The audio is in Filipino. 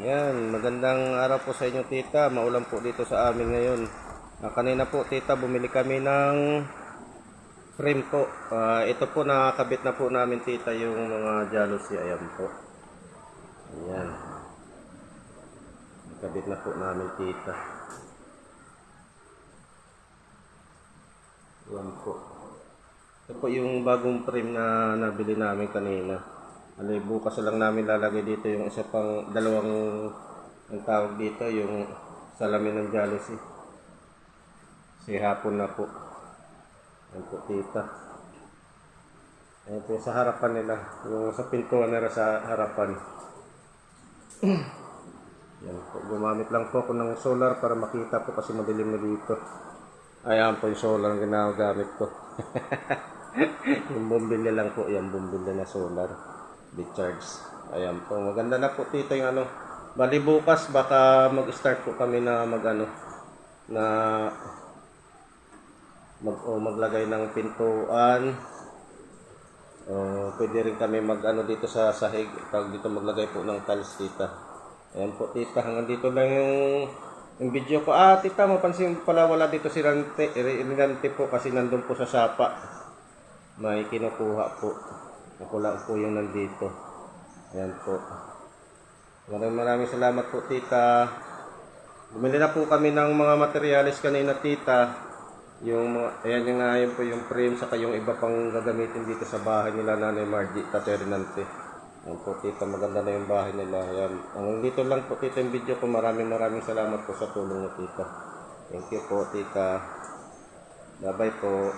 Ayan, magandang araw po sa inyo tita. Maulan po dito sa amin ngayon. Ah, kanina po tita, bumili kami ng frame po. Ah, ito po nakakabit na po namin tita yung mga jealousy. Ayan po. Ayan. Nakabit na po namin tita. Ayan po. Ito po yung bagong frame na nabili namin kanina. Ano, bukas lang namin lalagay dito yung isa pang dalawang ang tawag dito yung salamin ng jealousy. Kasi hapon na po. Yan po tita. Ayan po sa harapan nila. Yung sa pintuan nila sa harapan. Yan po. Gumamit lang po ako ng solar para makita po kasi madilim na dito. Ayan po yung solar ang ginagamit ko. yung bumbilya lang po. Yung bumbilya na solar. Recharge. Ayan po. Maganda na po tito yung ano. Bali bukas baka mag-start po kami na mag ano na mag o maglagay ng pintuan. O pwede rin kami mag ano dito sa sahig. Tawag dito maglagay po ng tiles tita. Ayan po tita. Hanggang dito lang yung yung video ko. Ah tita mapansin pala wala dito si Rante. Rante po kasi nandun po sa sapa. May kinukuha po. Lang po yung nandito. Ayan po. Maraming maraming salamat po, tita. Bumili na po kami ng mga materialis kanina, tita. Yung mga, ayan yung nga yun po yung frame, saka yung iba pang gagamitin dito sa bahay nila, Nanay Margie, Tate Renante. Ayan po, tita, maganda na yung bahay nila. Ayan. Hanggang dito lang po, tita, yung video ko. Maraming maraming salamat po sa tulong mo, tita. Thank you po, tita. Bye-bye po.